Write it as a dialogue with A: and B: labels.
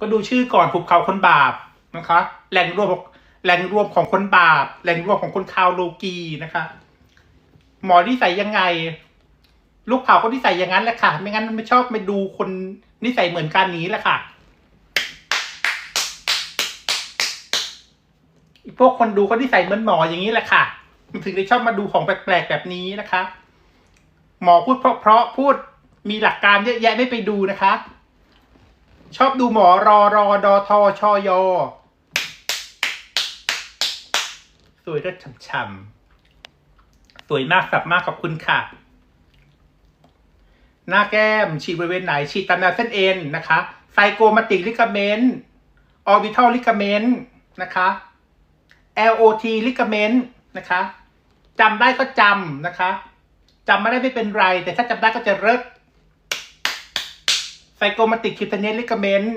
A: ก็ดูชื่อก่อนภูเขาคนบาปนะคะ แหล่งรวมแหล่งรวมของคนบาป แหล่งรวมของคนคาวโลกีนะคะ หมอนิสัยยังไง ลูกเผาก็นิสัยอย่างนั้นแหละค่ะ ไม่งั้นมันไม่ชอบไปดูคนนิสัยเหมือนกันนี้แหละค่ะพวกคนดูก็นิสัยเหมือนหมออย่างนี้แหละค่ะมันถึงได้ชอบมาดูของแปลกๆแบบนี้นะคะ หมอพูดเพราะๆพูดมีหลักการเยอะแยะไม่ไปดูนะคะ ชอบดูหมอรอรอดอทอชอยอสวยด้วยช่ำๆสวยมากสับมากขอบคุณค่ะ หน้าแก้ม ฉีดบริเวณไหน ฉีดตามแนวเส้นเอ็นนะคะไซโกมาติกลิกาเมนต์ออร์บิทัลลิกาเมนต์นะคะ LOT ลิกาเมนต์นะคะจำได้ก็จำนะคะจำไม่ได้ไม่เป็นไร แต่ถ้าจำได้ก็จะเลิศ ไซโกมาติกคิวเทเนสลิกาเมนต์